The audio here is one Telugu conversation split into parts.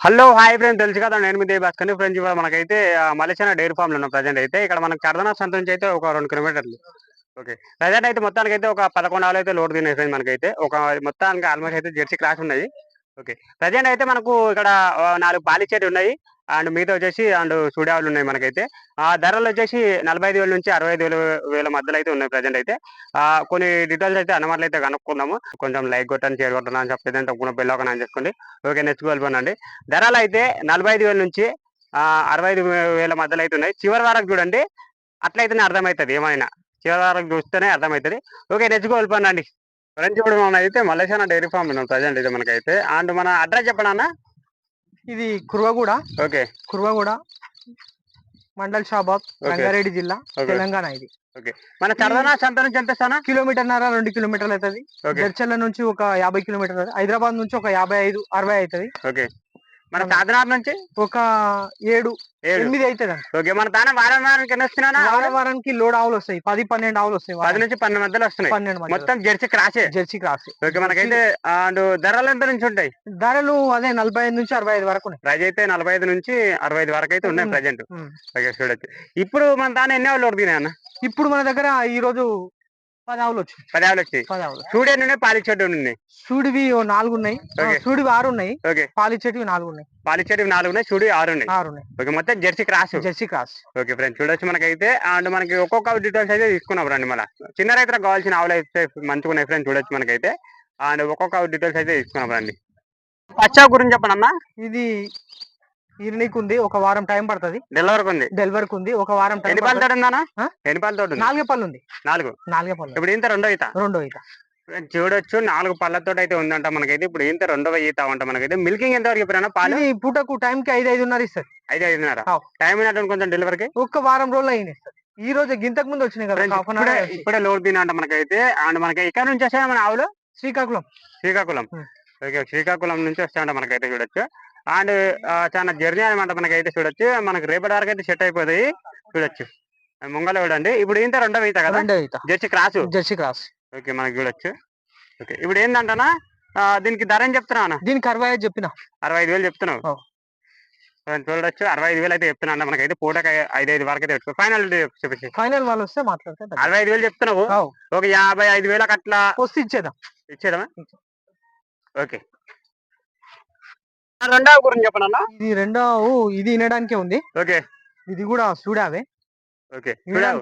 హలో హాయ్ ఫ్రెండ్ తెలుసు కదా నేను మీ భాస్కర్ ఫ్రెండ్స్ ఇవాళ మనకైతే మలేషియా డైరీ ఫామ్లో ఉన్నాం ప్రజెంట్ అయితే. ఇక్కడ మనకి కర్దనా సంత నుంచి అయితే ఒక రెండు కిలోమీటర్లు. ఓకే. ప్రజెంట్ అయితే మొత్తానికి అయితే ఒక పదకొండు ఆలు అయితే లోడ్ తినే ఫ్రెండ్ మనకైతే. ఒక మొత్తానికి ఆల్మోస్ట్ అయితే జెర్సీ క్లాస్ ఉన్నాయి. ఓకే. ప్రజెంట్ అయితే మనకు ఇక్కడ నాలుగు పాలిచేటి ఉన్నాయి. అండ్ మిగతా వచ్చేసి అండ్ సుడావులు ఉన్నాయి మనకైతే. ఆ ధరలు వచ్చేసి నలభై ఐదు వేల నుంచి అరవై ఐదు వేల వేల మధ్యలో అయితే ఉన్నాయి ప్రజెంట్ అయితే. కొన్ని డీటెయిల్స్ అయితే అన్నమాటలు అయితే కనుక్కుందాము. కొంచెం లైక్ కొట్టని షేర్ కొట్టను అని చెప్పేది తప్పకుండా బెల్ ఒక అని చేసుకోండి ఓకే నెచ్చుకోవాలండి ధరలు అయితే నలభై ఐదు వేల నుంచి అరవై ఐదు వేల మధ్యలో అయితే ఉన్నాయి. చివరి వరకు చూడండి అట్లయితేనే అర్థమవుతుంది ఏమైనా. చివరి వరకు చూస్తేనే అర్థమవుతుంది. ఓకే నెచ్చుకోవాలండి ఫ్రెండ్స్ ఇప్పుడు మనం అయితే మలేషియా డైరీ ఫామ్ ఉన్నాం ప్రజెంట్ అయితే మనకైతే. అండ్ మన అడ్రస్ చెప్పండి అన్న. ఇది కుర్వగూడ. ఓకే. కుర్వగూడ మండల్ షాబాద్. రంగారెడ్డి జిల్లా. తెలంగాణ ఇది. మన చరదనా సంత నుంచి ఎంత కిలోమీటర్ నర రెండు కిలోమీటర్లు అవుతుంది. జడ్చల్ల నుంచి ఒక యాభై కిలోమీటర్లు హైదరాబాద్ నుంచి ఒక యాభై ఐదు అరవై అవుతుంది. ఓకే. మన సాధనాథ్ నుంచి ఒక ఏడు ఎనిమిది అవుతుంది ఓకే మన తాన వారం వారానికి ఎన్ని వస్తున్నానా వారం వారానికి లోడ్ ఆవులు వస్తాయి. పది పన్నెండు ఆవులు వస్తాయి పది. నుంచి పన్నెండు మధ్యలో వస్తున్నాయి. పన్నెండు. మొత్తం జెర్సీ క్రాసే? Jersey cross. ఓకే మనకైతే అండ్ ధరలు ఎంత నుంచి ఉంటాయి? ధరలు అదే నలభై ఐదు నుంచి అరవై ఐదు వరకు ఉన్నాయి. ప్రైజ్ అయితే నలభై ఐదు నుంచి అరవై ఐదు వరకు అయితే ఉన్నాయి. ప్రజెంట్. ఓకే చూడొచ్చు. ఇప్పుడు మన తాన ఎన్ని ఆవులు అన్న ఇప్పుడు మన దగ్గర ఈ రోజు పది ఆవులు వచ్చాయి పది ఆవులు వచ్చాయి పది ఆవులు చూడే నుండి పాలిచ్చేటి ఉన్నాయి. సూడివి ఓ నాలుగు ఉన్నాయి. సూడివి ఆరు ఉన్నాయి ఓకే. పాలిచ్చేటివి నాలుగు ఉన్నాయి పాలిచ్చేటి నాలుగు ఉన్నాయి చూడి ఆరు ఉన్నాయి ఆరు ఉన్నాయి ఓకే మొత్తం jersey cross. Jersey cross. Okay friends చూడొచ్చు మనకైతే. అండ్ మనకి ఒక్కొక్క డీటెయిల్స్ అయితే తీసుకున్నాం రండి మళ్ళీ. చిన్న రైతులకు కావాల్సిన ఆవులు అయితే మంచిగా ఉన్నాయి ఫ్రెండ్స్ చూడొచ్చు మనకైతే. అండ్ ఒక్కొక్క డీటెయిల్స్ అయితే తీసుకున్నాం రండి. పచ్చా గురించి చెప్పండి అన్న ఇది ఉంది ఒక వారం టైం పడుతుంది. డెలివరీకి ఉంది డెలివరీకి ఉంది ఒక వారం టైం ఎన్ని పాలు తోడు? ఎన్ని పాలు తోడు నాలుగే పళ్ళు ఉంది నాలుగు. నాలుగే పళ్ళు ఇప్పుడు ఇంత రెండో ఈత? రెండో ఈత. చూడొచ్చు నాలుగు పళ్ళతో అయితే ఉందంట మనకైతే. ఇప్పుడు ఇంత రెండవ ఈత అంట మనకైతే. మిల్కింగ్ ఎంత వరకు చెప్పినా పాలు? ఇది పూటకు టైం కి ఐదు ఐదున్నర ఇస్తుంది. ఐదు ఐదున్నర. టైం అయినట్టు కొంచెం డెలివరీకి ఒక్క వారం రోజులు అయింది ఈ రోజు గింతకు ముందు వచ్చినాయి కదా ఇప్పుడే ఇప్పుడే లోడ్ తినంట మనకైతే. అండ్ మనకి ఇక్కడ నుంచి వస్తాయి మన ఆవులు? శ్రీకాకుళం. శ్రీకాకుళం. ఓకే శ్రీకాకుళం నుంచి వస్తాయంట మనకైతే చూడొచ్చు. అండ్ చాలా జర్నీ అనమాట మనకైతే చూడొచ్చు. మనకి రేపటి వరకు అయితే సెట్ అయిపోతాయి. చూడొచ్చు. ముంగల చూడండి. ఇప్పుడు ఇంత రెండవ ఈత కదా? రెండో jersey cross? Jersey cross. Okay మనకి చూడొచ్చు. ఓకే ఇప్పుడు ఏంటంటనా దీనికి ధర ఏం చెప్తున్నా దీనికి అరవై ఐదు చెప్పిన. అరవై ఐదు వేలు చెప్తున్నావు. చూడొచ్చు. అరవై ఐదు వేలు అయితే చెప్తున్నా మనకైతే. పూటకి ఐదు ఐదు వరకు అయితే ఫైనల్ చెప్పేసి ఫైనల్ వాళ్ళు వస్తే మాట్లాడితే తగ్గ- అరవై ఐదు వేలు చెప్తున్నావు. ఒక యాభై ఐదు వేలకు అట్లా వస్తే ఇచ్చేద్దాం. ఇచ్చేదమా ఓకే. రెండవ గురించి చెప్పనన్నా ఇది రెండో ఆవు, ఇది వినడానికే ఉంది. ఓకే. ఇది కూడా చూడావే. ఓకే.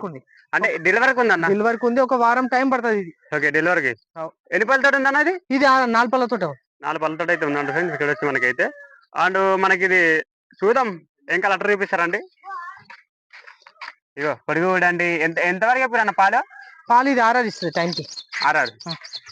ఉంది. అంటే డెలివరీకి ఉందన్న డెలివరీకి ఉంది. ఒక వారం టైం పడుతుంది ఇది. ఓకే డెలివరీకి. ఎన్ని పళ్ళతో ఉందన్న ఇది? ఇది నాలుగు పళ్ళతో నాలుగు పళ్ళతో అయితే ఉందంట ఫ్రెండ్స్. ఇక్కడ వచ్చి మనకైతే. అండ్ మనకి ఇది చూద్దాం. ఏం కలర్ చూపిస్తారండి? ఇగో పొడిగి ఎంత ఎంతవరకు చెప్పారన్న పాలు? పాలు ఇది ఆర్ఆర్ ఇస్తుంది టైంకి. ఆర్ఆర్.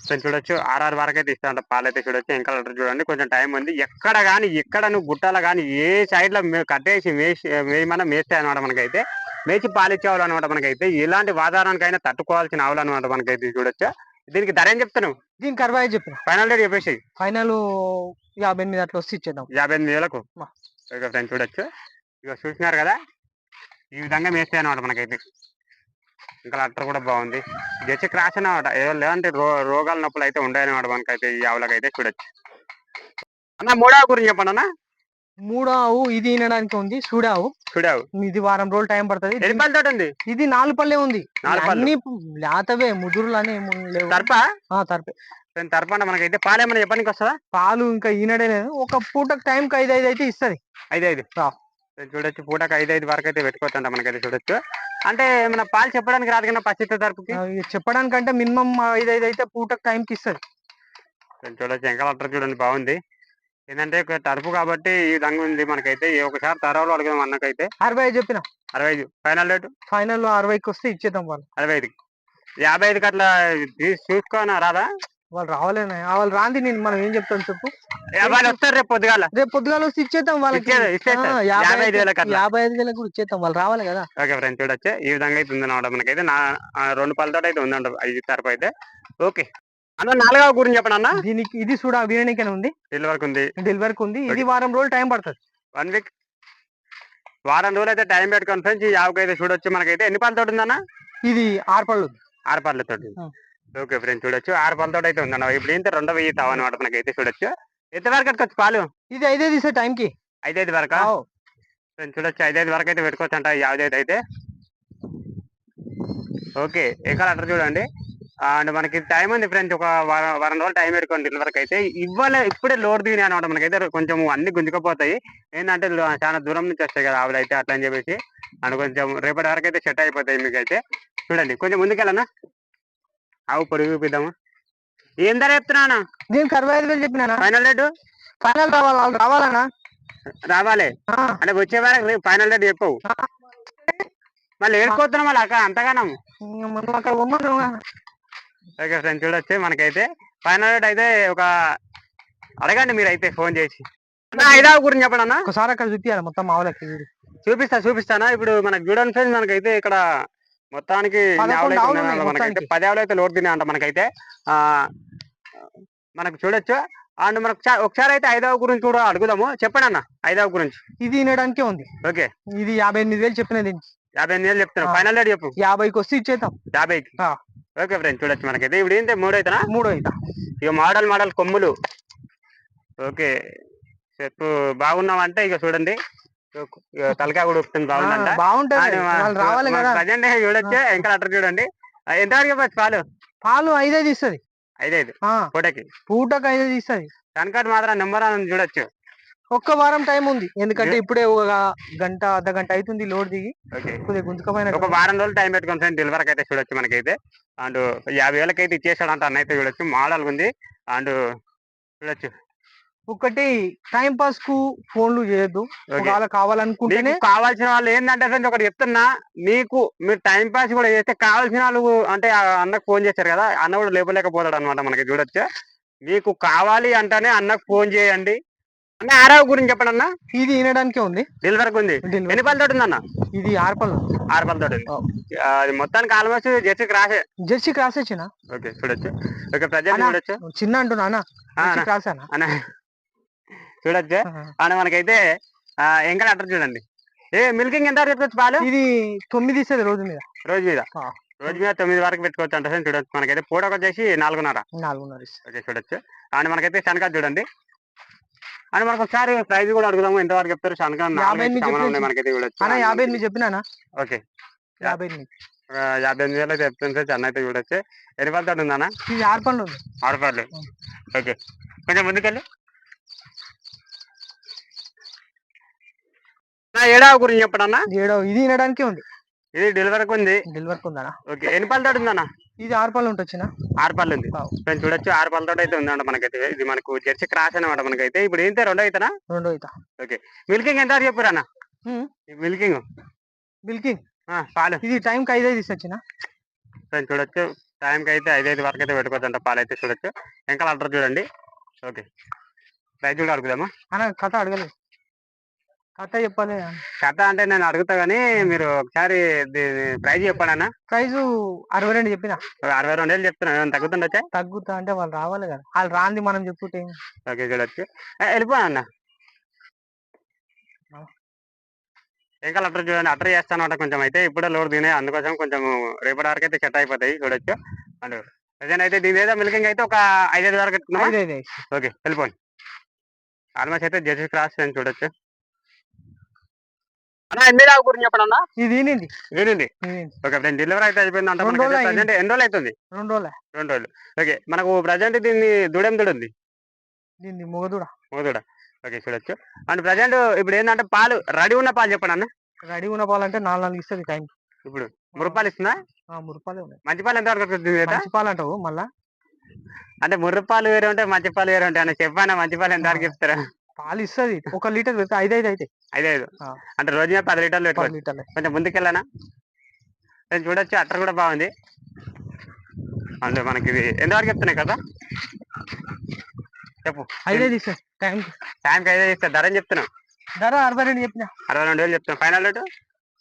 ఫ్రెండ్స్ చూడొచ్చు ఆర్ఆర్ వరకు అయితే ఇస్తారంట పాలు అయితే చూడొచ్చు కలర్ చూడండి కొంచెం టైం ఉంది. ఎక్కడ కానీ ఎక్కడ నువ్వు గుట్టాల కానీ ఏ సైడ్లో మే- కట్టేసి మేసి మేమన్నా మేస్తాయి అనమాట మనకైతే. మేచి పాలు ఇచ్చేవాళ్ళు అనమాట మనకైతే. ఎలాంటి వాతావరణానికైనా తట్టుకోవాల్సిన ఆవులు అనమాట మనకైతే చూడొచ్చు. దీనికి ధర ఏం చెప్తాను దీనికి అరవై ఐదు చెప్పిన ఫైనల్ రేట్ చెప్పేసి ఫైనల్ యాభై ఎనిమిది అట్లా వస్తే ఇచ్చేద్దాం. యాభై ఎనిమిది వేలకు. ఇక చూడొచ్చు. ఇక చూసినారు కదా? ఈ విధంగా మేస్తాయి అనమాట మనకైతే. ఇంకా అట్టర్ కూడా బాగుంది. జెర్సీ క్రాస్ అనమాట ఏదో లేదంటే రో రోగాల నొప్పులు అయితే ఉన్నాయన్నమాట మనకైతే ఈ ఆవులకైతే చూడొచ్చు. అన్న మూడవ గురించి చెప్పండి అన్న. మూడో ఆవు ఇది వినడానికి ఉంది. చూడావు చూడావు ఇది వారం రోజులు టైం పడుతుంది. ఎన్ని పళ్ళ తోటి ఉంది? ఇది నాలుగు పళ్ళే ఉంది. అన్ని లేతవే ముదురులు అని లేవు. తర్ప? తర్పే. తర్ప మనకైతే పాలేమన్నా చెప్పడానికి వస్తుందా? పాలు ఇంకా ఈనడే లేదు. ఒక పూటకు టైంకి ఐదు ఐదు అయితే ఇస్తుంది. ఐదు ఐదు. చూడొచ్చు. పూటకు ఐదు ఐదు వరకు అయితే పెట్టుకోవచ్చు అంట మనకైతే చూడొచ్చు. అంటే మన పాలు చెప్పడానికి రాదు కదా పచ్చిత తరపుకి? చెప్పడానికంటే మినిమం ఐదు ఐదు అయితే పూటకు టైంకి ఇస్తుంది చూడొచ్చు ఎంకల అట్టర్ చూడండి బాగుంది. ఏంటంటే తరపు కాబట్టి ఈ విధంగా ఉంది మనకైతే. ఒకసారి తరవలో అడగదాం అన్నకైతే. అరవై ఐదు చెప్పిన? అరవై ఐదు. ఫైనల్ రేటు ఫైనల్ అరవైకి వస్తే ఇచ్చేద్దాం వాళ్ళు. అరవై ఐదుకి. యాభై ఐదుకి అట్లా చూసుకోనా రాదా? వాళ్ళు రావాలేనా. వాళ్ళు రాంది నేను మనం ఏం చెప్తాం చెప్పు? యాభై వస్తారు రేపు పొద్దుగాల. రేపు పొద్దుగాల వస్తే ఇచ్చేద్దాం వాళ్ళకి. యాభై ఐదు వేలకు అట్లా. యాభై ఐదు వేలకు కూడా ఇచ్చేద్దాం. వాళ్ళు రావాలి కదా. ఓకే ఫ్రెండ్స్ చూడొచ్చు. ఈ విధంగా అయితే ఉందన్నమాట మనకైతే. నా రెండు పళ్ళతో అయితే ఉందంట ఐదు తరపు అయితే. ఓకే. అన్న నాలుగవ గురించి చెప్పండి అన్న? దీనికి ఇది చూడ వీరనికనే ఉంది? ఇల్లు వరకు ఉంది. డెలివరీకి ఉంది. ఇది వారం రోజులు టైం పడుతుంది. One week. వారం రోజులు అయితే టైం పెట్టుకొని ఫ్రెండ్స్ ఈ ఆవుకి అయితే చూడొచ్చు మనకైతే. ఎన్ని పళ్ళతో ఉందన్న ఇది ఆరు పళ్ళు ఉంది. ఆరు పళ్ళతో. ఓకే ఫ్రెండ్స్ చూడొచ్చు. ఆరు పళ్ళతో అయితే ఉందన్న. ఇప్పుడు ఏంటంటే రెండవ ఈత అనమాట మనకైతే చూడొచ్చు. ఎంత వరకు కట్టుకోవచ్చు పాలు? ఇది ఐదే తీసే టైంకి. ఐదైదు వరకా? ఫ్రెండ్స్ చూడొచ్చు. ఐదైదు వరకు అయితే పెట్టుకోవచ్చు అంట యావదైతే అయితే. ఓకే ఎక్కడ అట్లా చూడండి. అండ్ మనకి టైం ఉంది ఫ్రెండ్స్ ఒక వారం వారం రోజులు టైం పెట్టుకోండి డెలివరీకి అయితే. ఇవాళ ఇప్పుడే లోడ్ దిగినాయి అనమాట మనకైతే. కొంచెం అన్ని గుంజుకపోతాయి. ఏంటంటే చాలా దూరం నుంచి వస్తాయి కదా ఆవిడ అయితే అట్లా అని చెప్పేసి. అండ్ కొంచెం రేపటి వరకు అయితే సెట్ అయిపోతాయి మీకు అయితే చూడండి కొంచెం ముందుకెళ్ళనా? ఆవు పొరుగు చూపిద్దాము ఏం ధర చెప్తున్నా దీనికి అరవై ఐదు వేలు చెప్పినా ఫైనల్ రేటు? ఫైనల్ రావాలి? వాళ్ళు రావాలనా? రావాలి. అంటే వచ్చే వరకు ఫైనల్ రేట్ చెప్పవు. మళ్ళీ ఏడుకోతున్నాం మళ్ళీ అంతగానం. అక్కడ ఉమ్మను ఓకే ఫ్రెండ్స్ చూడొచ్చు మనకైతే. ఫైనల్ రేట్ అయితే ఒక అడగండి మీరు అయితే ఫోన్ చేసి. ఐదావు గురించి చెప్పండి అన్న. ఒకసారి అక్కడ చూపించాలి మొత్తం మావులకి చూపిస్తా చూపిస్తానా? ఇప్పుడు మనకు చూడండి ఫ్రెండ్స్ మనకైతే ఇక్కడ మొత్తానికి మనకైతే. పది ఆవులు అయితే లోడ్ తినే అంట మనకైతే. ఆ మనకు చూడొచ్చు. అండ్ మనకు ఒకసారి అయితే ఐదావు గురించి కూడా అడుగుదాము. చెప్పండి అన్న ఐదావు గురించి. ఇది వినడానికే ఉంది. ఓకే. ఇది యాభై ఎనిమిది వేలు చెప్పిన దీనికి. యాభై ఎనిమిది వేలు చెప్తున్నా. ఫైనల్ రేట్ చెప్పు. యాభైకి వస్తే ఇచ్చేద్దాం. యాభైకి. ఓకే ఫ్రెండ్స్ చూడొచ్చు మనకైతే. ఇప్పుడు ఏంటి మూడు అవుతానా మూడో అవుతా ఇక మోడల్ మోడల్ కొమ్ములు. ఓకే. చెప్పు బాగున్నావంటే ఇక చూడండి. తలకాయ కూడా వస్తుంది బాగుందంట. బాగుంటది. రావాలి కదా. ప్రజెంట్ చూడొచ్చు ఇంకా అట్లా చూడండి. ఎంత వరకు పాలు? పాలు ఐదైదు ఇస్తుంది ఐదైదు. పూటకి. పూటకు ఐదైదు ఇస్తుంది కనకాట్ మాత్రం నెంబర్ అని చూడొచ్చు. ఒక్క వారం టైం ఉంది. ఎందుకంటే ఇప్పుడే ఒక గంట అర్ధ గంట అవుతుంది లోడ్ దిగి. కొద్దిగా గుంజుకపోయిన ఒక వారం రోజులు టైం పెట్టుకుని ఫ్రెండ్ డెలివరీకి అయితే చూడొచ్చు మనకైతే. అండ్ యాభై వేలకి అయితే ఇచ్చేసాడు అంట అన్న అయితే చూడొచ్చు. మోడల్ ఉంది అండ్ చూడొచ్చు. ఒకటి టైం పాస్కు ఫోన్లు చేయొద్దు. ఓకే. ఒకవేళ కావాలనుకుంటేనే నీకు కావాల్సిన వాళ్ళు ఏంటంటే ఫ్రెండ్స్ ఒకటి చెప్తున్నా. మీకు మీరు టైం పాస్ కూడా చేస్తే కావాల్సిన వాళ్ళు అంటే ఆ అన్నకు ఫోన్ చేశారు కదా అన్న కూడా లేపలేకపోతాడు అనమాట మనకి చూడొచ్చు. మీకు కావాలి అంటేనే అన్నకు ఫోన్ చేయండి. అన్న ఆరావు గురించి చెప్పండి అన్న. ఇది వినడానికే ఉంది. డెలివరీకి ఉంది. ఎన్ని పళ్ళతోటి ఉంది అన్న ఇది ఆర్పల్ ఆరు పళ్ళతోటి ఉంది. ఓ. ఆ, అది మొత్తానికి ఆల్మోస్ట్ జెర్సీ క్రాసే. జెర్సీ క్రాస్ వచ్చిన ఓకే చూడొచ్చు. ఓకే ప్రజెంట్ అన్న. చూడొచ్చు. చిన్న అంటున్నా అన్న. క్రాస్ అన్న. చూడొచ్చు? అండ్ మనకైతే ఇంకా అట్టర్ చూడండి. ఏ మిల్కింగ్ ఎంత పెట్టుకోవచ్చు పాలు? ఇది తొమ్మిది ఇస్తుంది రోజు మీద. రోజు మీద. రోజు మీద తొమ్మిది వరకు పెట్టుకోవచ్చు అంటే చూడొచ్చు. మనకైతే పూటకు వచ్చేసి నాలుగున్నర. నాలుగున్నర చూడొచ్చు. అండ్ మనకైతే శనగ చూడండి. అండ్ మనకు ఒకసారి ప్రైస్ కూడా అడుగుదాము. ఎంత వరకు చెప్తారు. మనకైతే చూడొచ్చు. యాభై ఎనిమిది చెప్పినానా ఓకే. యాభై ఎనిమిది. యాభై ఎనిమిది వేలు చెప్తుంది సార్. చెన్న అయితే చూడొచ్చు. ఎన్ని పళ్ళతో ఉందన్న ఇది ఆర్పల్ ఉంది. ఆరు పళ్ళు ఓకే. కొంచెం ముందుకెళ్ళి. నా ఏడావు గురించి చెప్పడన్నా ఇది ఏడో ఇది వినడానికే ఉంది. ఇది డెలివరీకి ఉంది. డెలివరీకి ఉందన్న. ఓకే ఎన్ని పళ్ళతో ఉందన్న? ఇది ఆర్పల్ ఉంటుంది ఆరు పళ్ళు ఉంది. నేను చూడొచ్చు ఆరు పళ్ళతో అయితే ఉందంట మనకైతే. ఇది మనకు జెర్సీ క్రాస్ అనమాట మనకైతే. ఇప్పుడు ఏంటి రెండో అయితేనా రెండో అవుతా మిల్కింగ్ ఎంత చెప్పురా మిల్కింగ్. బిల్కింగ్ పాలు. ఇది టైంకి ఐదైదు ఇస్తొచ్చిన ఫ్రెండ్స్ చూడొచ్చు. టైంకి అయితే ఐదైదు వరకు అయితే పెట్టుకోవచ్చంట పాలు అయితే చూడొచ్చు. ఇంకా అల్టర్ చూడండి. ఓకే. ప్రైస్ కూడా అడుగుదామా? అన్న కథ అడగలేదు. కథ చెప్పాలి. కథ అంటే నేను అడుగుతా గానీ మీరు ఒకసారి ప్రైజ్ చెప్పండి అన్న. ప్రైజ్ అరవై రెండు చెప్పిన. అరవై రెండు వేలు చెప్తున్నా. ఏమైనా తగ్గుతుండొచ్చా తగ్గుతా అంటే వాళ్ళు రావాలి కదా. వాళ్ళు రాంది మనం చెప్పుకుంటే? ఓకే చూడొచ్చు ఏ, వెళ్ళిపోయా అన్న? ఇంకా అట్టర్ చూడండి. అట్టర్ చేస్తాను కొంచెం అయితే. ఇప్పుడే లోడ్ తినే. అందుకోసం కొంచెం రేపటి వరకు అయితే సెట్ అయిపోతాయి. చూడొచ్చు అండ్ ప్రజెంట్ అయితే దీని మీద మిల్కింగ్ అయితే ఒక ఐదైదు వరకు? ఐదు ఐదు ఐదు. ఓకే వెళ్ళిపోండి. ఆల్మోస్ట్ అయితే జెర్సీ క్రాస్ అని చూడొచ్చు. అన్న ఎన్ని దాకా గురించి చెప్పండి అన్న ఇది ఈనింది వినండి ఈనింది. ఓకే ఫ్రెండ్ డెలివరీ అయితే అయిపోయింది అంటే రెండు రోజులు ప్రజెంట్. ఎన్ని రోజులు అవుతుంది? రెండు రోజులే. రెండు రోజులు. ఓకే మనకు ప్రజెంట్ దీన్ని దూడెం దూడ ఉంది. దీన్ని మొగదూడ మోదూడ ఓకే చూడొచ్చు. అండ్ ప్రజెంట్ ఇప్పుడు ఏంటంటే పాలు రెడీ ఉన్న పాలు చెప్పండి అన్న. రెడీ ఉన్న పాలంటే నాలుగు నాలుగు ఇస్తుంది టైం. ఇప్పుడు ఇస్తుందా? మురుపాలే ఉన్నాయి. మంచి పాలు ఎంత వరకు వస్తుంది చేత? మంచి పాలు అంటావు మళ్ళా? అంటే ముర్రపాలు వేరే ఉంటాయి మంచి పాలు వేరే ఉంటాయి అన్న చెప్పానా మంచి పాలు ఎంత వరకు ఇస్తారా పాలు ఇస్తుంది ఒక లీటర్ పెడితే ఐదు ఐదు అయితే ఐదు ఐదు. అంటే రోజు పది లీటర్లు లీటర్లే. కొంచెం ముందుకెళ్ళానా? నేను చూడొచ్చు అట్టర్ కూడా బాగుంది. అంటే మనకి ఇది ఎంతవరకు చెప్తున్నాయి కదా? చెప్పు. ఐదు ఇస్తుంది టైం టైంకి ఐదు ఇస్తా ధర అని చెప్తున్నావు? ధర అరవై రెండు చెప్పిన. అరవై రెండు వేలు చెప్తాను ఫైనల్ రేటు?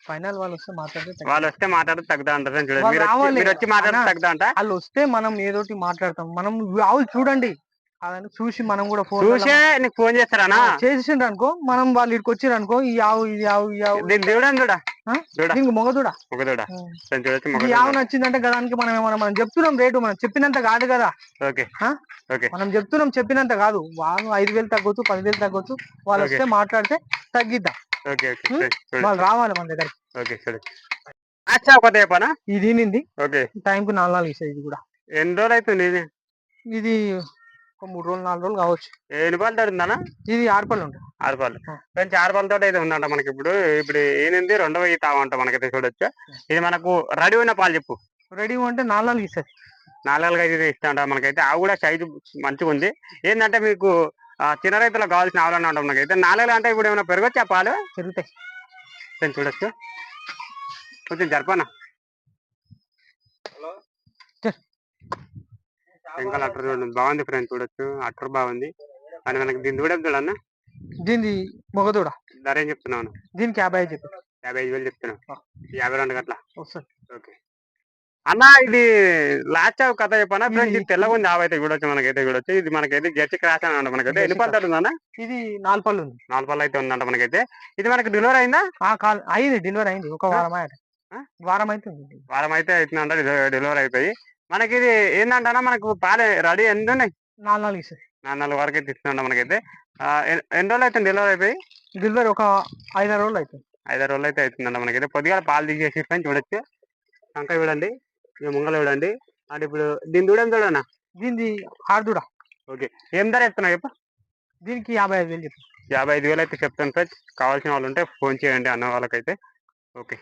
ఫైనల్ వాళ్ళు వస్తే మాట్లాడితే. వాళ్ళు వస్తే మాట్లాడితే తగ్గుతా అంటారు చూడండి వాళ్ళు మీరు వచ్చి- మాట్లాడితే. తగ్గుతా అంట వాళ్ళు వస్తే మనం ఏదోటి మాట్లాడతాం. మనం ఆవులు చూడండి. అదని చూసి మనం కూడా ఫోన్ చూసే నీకు ఫోన్ చేస్తారానా? చేసిండ్రు అనుకో మనం వాళ్ళు ఇక్కడికి వచ్చిర్రు అనుకో ఈ ఆవు ఇది ఆవు ఈ ఆవు. దీన్ని చూడండి చూడ? దీనికి మొగదూడ ఈ ఆవు నచ్చిందంటే గదానికి మనం ఏమన్నా మనం చెప్తున్నాం రేటు మనం చెప్పినంత కాదు కదా. ఓకే? ఓకే. మనం చెప్తున్నాం చెప్పినంత కాదు. వాళ్ళు ఐదు వేలు తగ్గొచ్చు పదివేలు తగ్గొచ్చు వాళ్ళు. వస్తే మాట్లాడితే తగ్గిద్దాం. ఓకే వాళ్ళు రావాలి మన దగ్గర ఓకే చూడండి అచ్చా ఒక చెప్పనా? ఇది నింది ఓకే. టైంకి నాలుగు నాలుగు ఇస్తాయి ఇది కూడా. ఎన్ని రోజులు అవుతుంది ఇది ఒక మూడు రోజులు నాలుగు రోజులు కావచ్చు. ఎన్ని పాలు తడుందనా ఇది ఆరుపల్లి ఉంటుంది ఆరు పాలు ఆ. ఫ్రెండ్స్ ఆరు పాలతో అయితే ఉందంట మనకి ఇప్పుడు. ఇప్పుడు ఏనింది రెండవ ఈత అంట మనకైతే చూడొచ్చు. ఇది మనకు రెడీ అయిన పాలు చెప్పు. రెడీ అంటే నాలుగు ఇస్తుంది. నాలుగు ఐదు ఇస్తా మనకైతే. ఆవు కూడా సైజు మంచిగా ఉంది. ఏంటంటే మీకు చిన్న రైతులకు కావాల్సిన ఆవులు అంటాం మనకైతే నాలుగు అంటే ఇప్పుడు ఏమైనా పెరగొచ్చా పాలు? పెరుగుతాయి. చూడొచ్చు. కొంచెం జరపనా? ఇంకా అట్టర్ చూడండి బాగుంది ఫ్రెండ్స్ చూడొచ్చు. అట్టర్ బాగుంది. అని మనకి దీని దూడం చూడన్నా దీనిది మొగదూడ. ధర ఏం చెప్తున్నాను దీనికి యాభై ఐదు చెప్పి. యాభై ఐదు వేలు చెప్తున్నాను యాభై రెండు గట్ల? ఓకే. అన్న ఇది లాస్ట్ కథ చెప్పనా ఫ్రెండ్స్? ఇది తెల్లగా ఉంది ఆవైతే చూడొచ్చు మనకైతే చూడొచ్చు. ఇది మనకైతే జెర్సీ క్రాస్ అని అంట మనకైతే. ఎన్ని పళ్ళు ఉందన్న? ఇది నాలుగు పళ్ళు ఉంది. నాలుగు పళ్ళు అయితే ఉందంట మనకైతే. ఇది మనకి డెలివరీ అయిందా? ఆ కాల్ అయింది డెలివరీ అయింది. ఒక వారం? వారం అయితే వారం అయితే అవుతుందంట డెలివరీ అయిపోయి. మనకి ఇది ఏంటంటే మనకు పాలు రెడీ ఎంత ఉన్నాయి నాలుగు నాలుగు ఇస్తుంది నాలుగు నాలుగు వరకు అయితే ఇస్తుందంట మనకైతే ఎన్ని రోజులు అయితే డెలివరీ అయిపోయి? డెలివరీ ఒక ఐదారు రోజులు అవుతుంది. ఐదారు రోజులు అయితే అవుతుందంట మనకైతే. పొద్దుగా పాలు తీసేసి ఫ్రెండ్స్ చూడొచ్చు. వంకాయ చూడండి ఇక ముంగలు చూడండి. అంటే ఇప్పుడు దీని దూడం చూడన్నా దీనిది ఆరుదూడ ఓకే. ఏం ధర చెప్తున్నావు చెప్పు? దీనికి యాభై ఐదు వేలు చెప్పి యాభై ఐదు వేలు అయితే చెప్తాను ఫ్రెండ్స్. కావాల్సిన వాళ్ళు ఉంటే ఫోన్ చేయండి అన్న వాళ్ళకైతే. ఓకే.